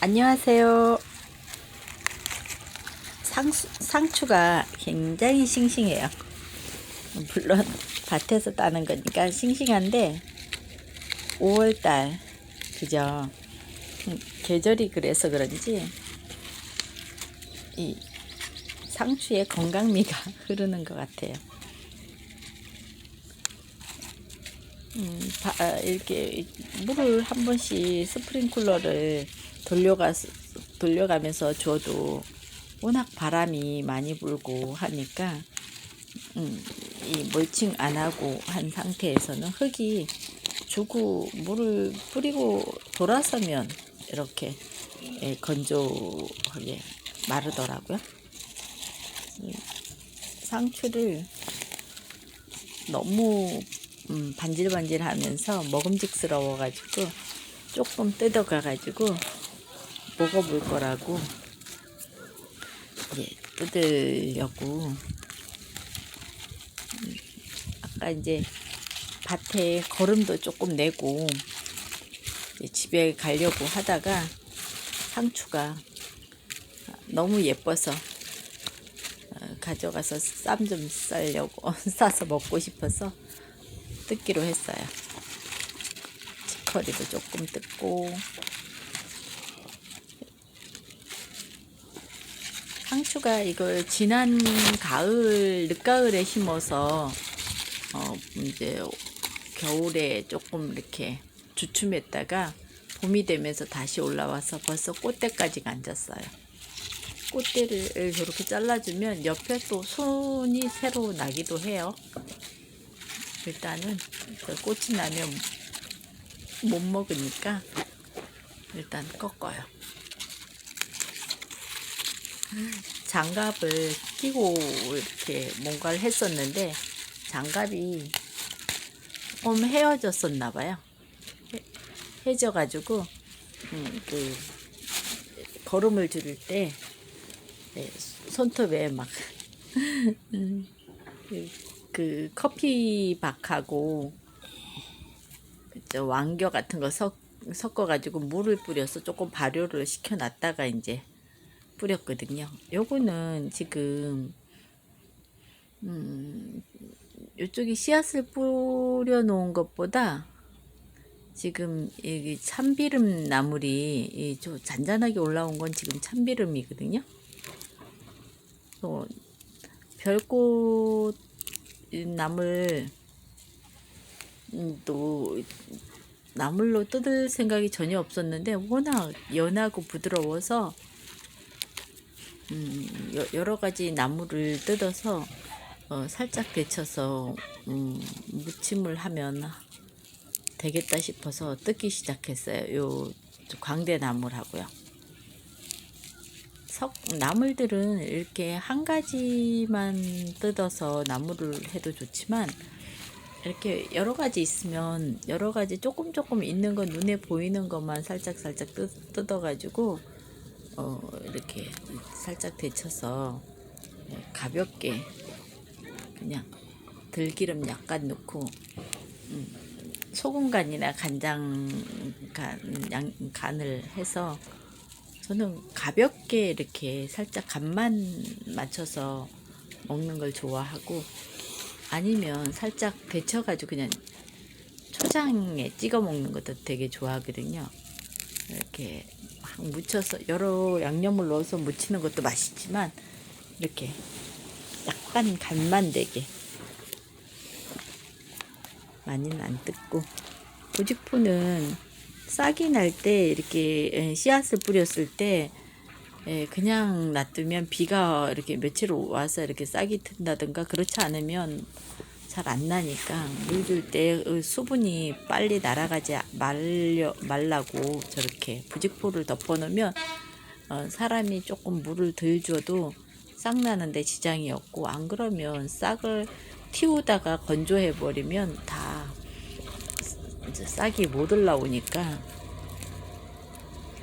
안녕하세요. 상수, 상추가 굉장히 싱싱해요. 물론 밭에서 따는 거니까 싱싱한데 5월달 그죠? 음, 계절이 그래서 그런지 이 상추의 건강미가 흐르는 것 같아요. 음, 바- 아, 이렇게 물을 한 번씩 스프링클러를 돌려가 돌려가면서 줘도 워낙 바람이 많이 불고 하니까 음, 이 멀칭 안 하고 한 상태에서는 흙이 주고 물을 뿌리고 돌아서면 이렇게 예, 건조하게 마르더라고요. 음, 상추를 너무 음, 반질반질하면서 먹음직스러워가지고 조금 뜯어가가지고 먹어볼 거라고 예, 뜯으려고 음, 아까 이제 밭에 거름도 조금 내고 이제 집에 가려고 하다가 상추가 너무 예뻐서 어, 가져가서 쌈 좀 싸려고 싸서 먹고 싶어서 뜯기로 했어요. 치커리도 조금 뜯고 상추가 이걸 지난 가을 늦가을에 심어서 어 이제 겨울에 조금 이렇게 주춤했다가 봄이 되면서 다시 올라와서 벌써 꽃대까지 앉았어요. 꽃대를 저렇게 잘라주면 옆에 또 손이 새로 나기도 해요. 일단은 그 꽃이 나면 못 먹으니까 일단 꺾어요. 장갑을 끼고 이렇게 뭔가를 했었는데 장갑이 조금 헤어졌었나 봐요. 헤- 헤져 가지고 음, 그 걸음을 줄일 때 네, 손톱에 막 음, 그, 그 커피박하고 왕겨 같은 거 섞, 섞어가지고 물을 뿌려서 조금 발효를 시켜놨다가 이제 뿌렸거든요. 요거는 지금 음, 이쪽이 씨앗을 뿌려 놓은 것보다 지금 여기 참비름 나물이 이 좀 잔잔하게 올라온 건 지금 참비름이거든요. 또 별꽃 나물 음, 또 나물로 뜯을 생각이 전혀 없었는데 워낙 연하고 부드러워서 음, 여- 여러 가지 나물을 뜯어서 어, 살짝 데쳐서 음, 무침을 하면 되겠다 싶어서 뜯기 시작했어요. 요 광대 나물하고요. 석 나물들은 이렇게 한 가지만 뜯어서 나물을 해도 좋지만 이렇게 여러 가지 있으면 여러 가지 조금 조금 있는 거 눈에 보이는 것만 살짝 살짝 뜯, 뜯어가지고 어 이렇게 살짝 데쳐서 네, 가볍게 그냥 들기름 약간 넣고 음, 소금 간이나 간장 간 양, 간을 해서 저는 가볍게 이렇게 살짝 간만 맞춰서 먹는 걸 좋아하고 아니면 살짝 데쳐가지고 그냥 초장에 찍어 먹는 것도 되게 좋아하거든요. 이렇게 막 묻혀서 여러 양념을 넣어서 무치는 것도 맛있지만 이렇게 약간 간만 되게 많이는 안 뜯고. 고집포는 싹이 날 때 이렇게 에, 씨앗을 뿌렸을 때 에, 그냥 놔두면 비가 이렇게 며칠 와서 이렇게 싹이 튼다든가 그렇지 않으면 잘 안 나니까 물 줄 때 수분이 빨리 날아가지 말려 말라고 저렇게 부직포를 덮어놓으면 어, 사람이 조금 물을 덜 줘도 싹 나는데 지장이 없고 안 그러면 싹을 틔우다가 건조해 버리면 다 싹이 못 올라오니까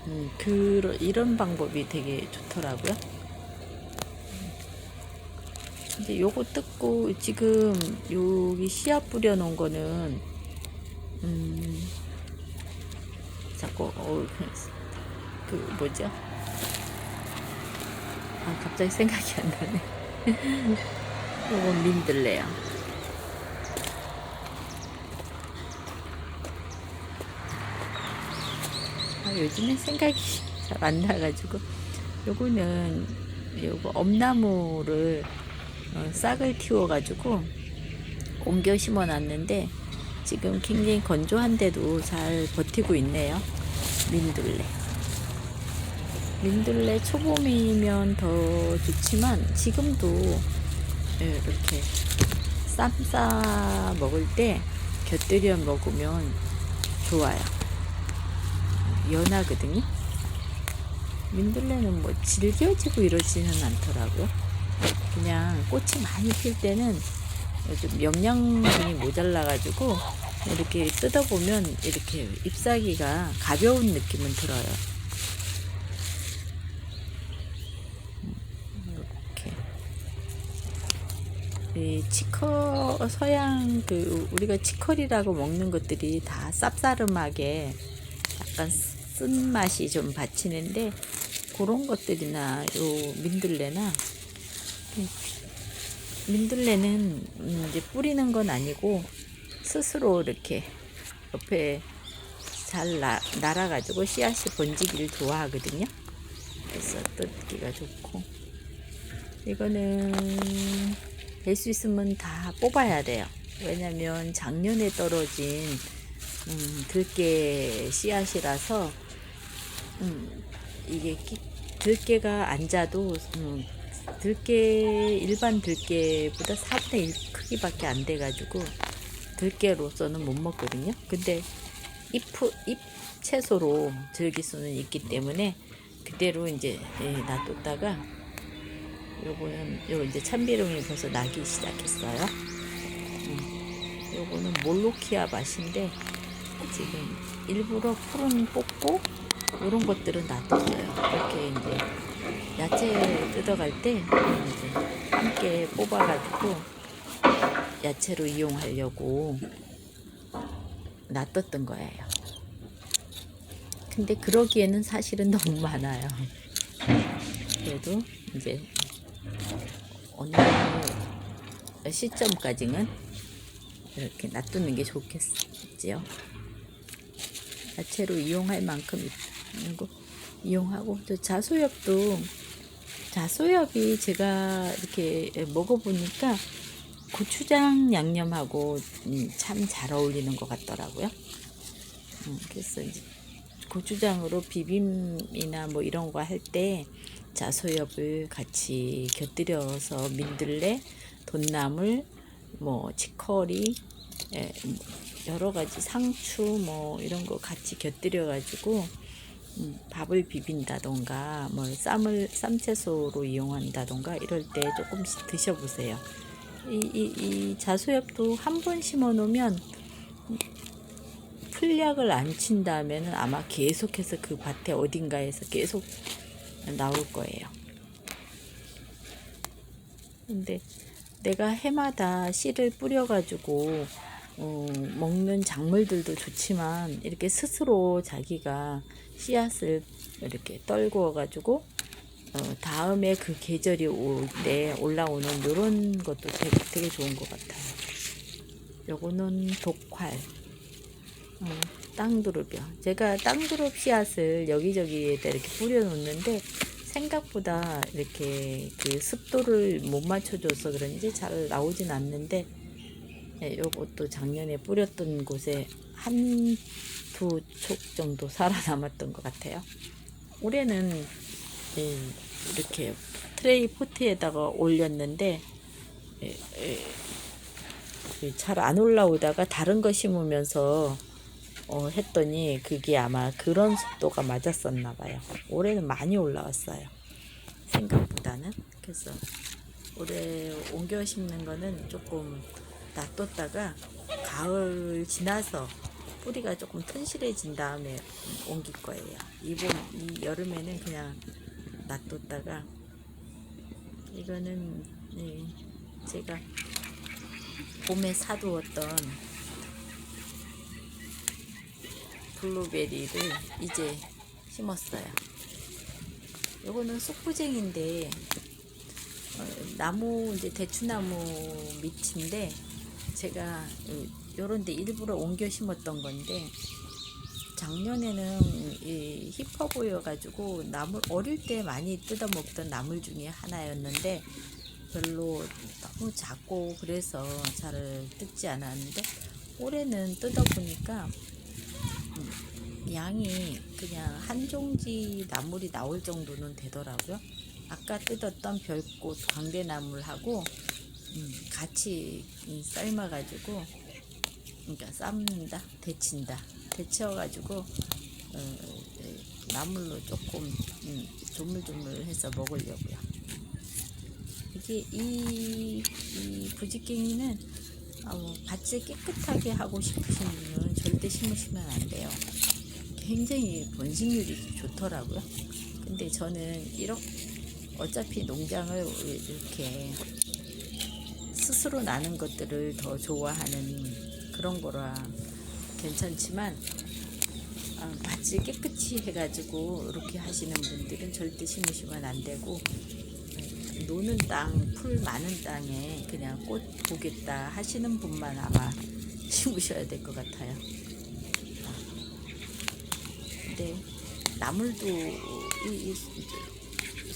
음, 그 이런 방법이 되게 좋더라고요. 이제 요거 뜯고 지금 여기 씨앗 뿌려 놓은 거는 음 자꾸 어, 그 뭐죠? 아 갑자기 생각이 안 나네. 요건 민들레요. 아, 요즘에 생각이 잘 안 나가지고 요거는 요거 엄나무를 어, 싹을 틔워가지고 옮겨 심어 놨는데 지금 굉장히 건조한데도 잘 버티고 있네요. 민들레. 민들레 초봄이면 더 좋지만 지금도 예, 이렇게 쌈싸 먹을 때 곁들여 먹으면 좋아요. 연하거든요. 민들레는 뭐 질겨지고 이러지는 않더라고요. 그냥 꽃이 많이 필 때는 좀 영양분이 모자라가지고 이렇게 뜯어보면 이렇게 잎사귀가 가벼운 느낌은 들어요. 이렇게 이 치커 서양 그 우리가 치커리라고 먹는 것들이 다 쌉싸름하게 약간 쓴 맛이 좀 받치는데 그런 것들이나 요 민들레나 민들레는 음, 이제 뿌리는 건 아니고 스스로 이렇게 옆에 잘 나, 날아가지고 씨앗이 번지기를 좋아하거든요. 그래서 뜯기가 좋고 이거는 될 수 있으면 다 뽑아야 돼요. 왜냐면 작년에 떨어진 음, 들깨 씨앗이라서 음, 이게 끼- 들깨가 앉아도 음, 들깨 일반 들깨보다 4분의 1 크기밖에 안 돼가지고 들깨로서는 못 먹거든요. 근데 잎, 잎 채소로 즐길 수는 있기 때문에 그대로 이제 예, 놔뒀다가 요거는 요 이제 참비름이 벌써 나기 시작했어요. 음, 요거는 몰로키아 맛인데 지금 일부러 풀은 뽑고 이런 것들은 놔뒀어요. 이렇게 이제 야채 뜯어갈 때 함께 뽑아가지고 야채로 이용하려고 놔뒀던 거예요. 근데 그러기에는 사실은 너무 많아요. 그래도 이제 어느 시점까지는 이렇게 놔두는 게 좋겠지요. 야채로 이용할 만큼 이용하고 또 자소엽도 자 소엽이 제가 이렇게 먹어보니까 고추장 양념하고 음, 참잘 어울리는 것 같더라고요. 음, 그래서 이제 고추장으로 비빔이나 뭐 이런 거 할 때 자소엽을 같이 곁들여서 민들레, 돈나물, 뭐 치커리, 예, 뭐 여러 가지 상추 뭐 이런 거 같이 곁들여 가지고 음, 밥을 비빈다던가 뭐 쌈을 쌈채소로 이용한다던가 이럴 때 조금씩 드셔보세요. 이, 이, 이 자소엽도 한 번 심어 놓으면 풀약을 안 친다면 아마 계속해서 그 밭에 어딘가에서 계속 나올 거예요. 근데 내가 해마다 씨를 뿌려가지고 어, 먹는 작물들도 좋지만 이렇게 스스로 자기가 씨앗을 이렇게 떨구어 가지고 어, 다음에 그 계절이 올 때 올라오는 이런 것도 되게, 되게 좋은 것 같아요. 요거는 독활, 어, 땅두릅이요. 제가 땅두릅 씨앗을 여기저기에다 이렇게 뿌려놓는데 생각보다 이렇게 그 습도를 못 맞춰줘서 그런지 잘 나오진 않는데 네, 요것도 작년에 뿌렸던 곳에 한 두 촉 정도 살아남았던 것 같아요. 올해는 예, 이렇게 트레이 포트에다가 올렸는데 잘안 올라오다가 다른 거 심으면서 어, 했더니 그게 아마 그런 속도가 맞았었나 봐요. 올해는 많이 올라왔어요. 생각보다는. 그래서 올해 옮겨 심는 거는 조금 놔뒀다가 가을 지나서 뿌리가 조금 튼실해진 다음에 옮길 거예요. 이봄, 이 여름에는 그냥 놔뒀다가 이거는 예, 제가 봄에 사두었던 블루베리를 이제 심었어요. 요거는 쑥부쟁인데 어, 나무 이제 대추나무 밑인데 제가 요런 데 일부러 옮겨 심었던 건데 작년에는 이 힙해 보여가지고 나물 어릴 때 많이 뜯어 먹던 나물 중에 하나였는데 별로 너무 작고 그래서 잘 뜯지 않았는데 올해는 뜯어 보니까 음, 양이 그냥 한 종지 나물이 나올 정도는 되더라고요. 아까 뜯었던 별꽃 광대나물하고 음, 같이 이 삶아가지고 그러니까 삶는다, 데친다, 데쳐가지고 어, 네, 나물로 조금 음, 조물조물해서 먹으려고요. 이게 이, 이 부지깽이는 어, 밭을 깨끗하게 하고 싶으신 분은 절대 심으시면 안 돼요. 굉장히 번식률이 좋더라고요. 근데 저는 이렇게 어차피 농장을 이렇게 스스로 나는 것들을 더 좋아하는 그런 거라 괜찮지만 아, 밭을 깨끗이 해가지고 이렇게 하시는 분들은 절대 심으시면 안 되고 음, 노는 땅, 풀 많은 땅에 그냥 꽃 보겠다 하시는 분만 아마 심으셔야 될 것 같아요. 근데 나물도 이, 이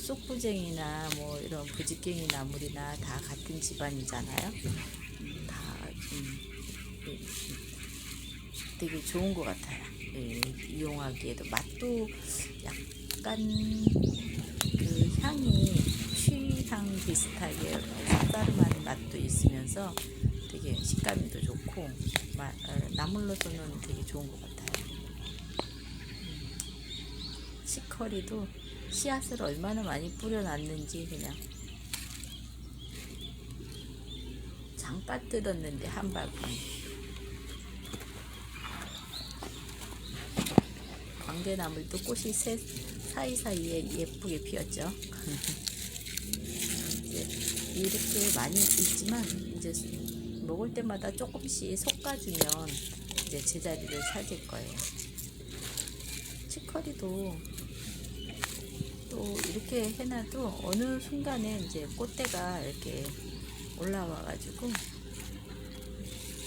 쏙부쟁이나 뭐 이런 부지깽이 나물이나 다 같은 집안이잖아요. 음, 다 음, 예, 되게 좋은 것 같아요. 예, 이용하기에도 맛도 약간 그 향이 취향 비슷하게 쌉싸름한 맛도 있으면서 되게 식감도 좋고 마, 어, 나물로서는 되게 좋은 것 같아요. 음, 치커리도 씨앗을 얼마나 많이 뿌려놨는지 그냥. 장바 뜯었는데 한 바구니 광대나물도 꽃이 새, 사이사이에 예쁘게 피었죠. 이렇게 많이 있지만 이제 먹을 때마다 조금씩 솎아주면 이제 제자리를 찾을 거예요. 치커리도 또 이렇게 해놔도 어느 순간에 이제 꽃대가 이렇게 올라와가지고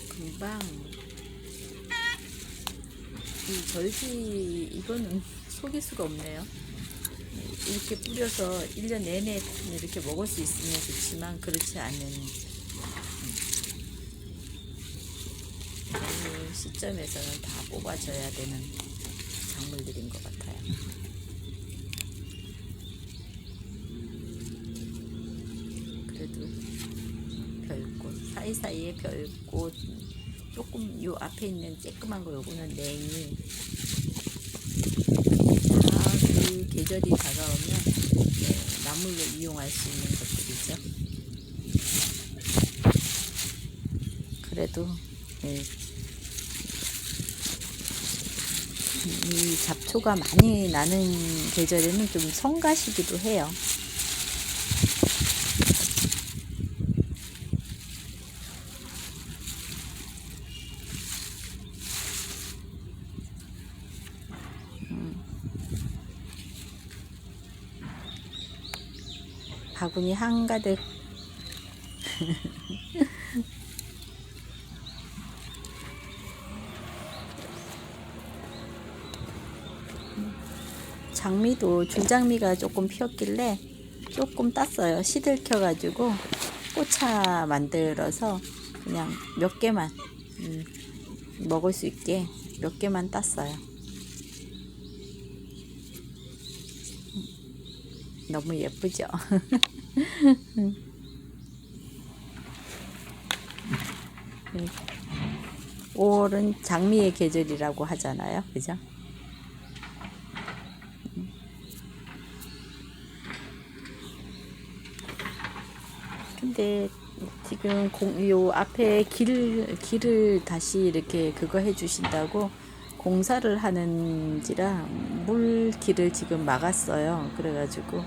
금방 이 절기 이거는 속일 수가 없네요. 이렇게 뿌려서 1년 내내 이렇게 먹을 수 있으면 좋지만 그렇지 않은 그 시점에서는 다 뽑아줘야 되는 작물들인 것 같아요. 그래도 별꽃 사이사이에 별꽃 조금 요 앞에 있는 쬐끄만 거 요거는 냉이 다그 계절이 다가오면 네, 나물로 이용할 수 있는 것들이죠. 그래도 네, 이 잡초가 많이 나는 계절에는 좀 성가시기도 해요. 바구니 한가득 장미도 줄장미가 조금 피었길래 조금 땄어요. 시들켜 가지고 꽃차 만들어서 그냥 몇 개만 음, 먹을 수 있게 몇 개만 땄어요. 너무 예쁘죠? 5월은 장미의 계절이라고 하잖아요. 그죠? 근데 지금 공, 요 앞에 길, 길을 다시 이렇게 그거 해 주신다고 공사를 하는지라 물 길을 지금 막았어요. 그래가지고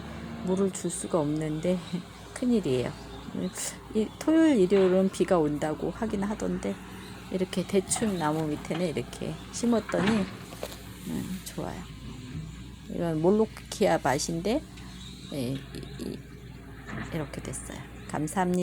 물을 줄 수가 없는데 큰일이에요. 이, 토요일, 일요일은 비가 온다고 하긴 하던데 이렇게 대충 나무 밑에는 이렇게 심었더니 음, 좋아요. 이건 몰로키아 밭인데 예, 이- 이- 이렇게 됐어요. 감사합니다.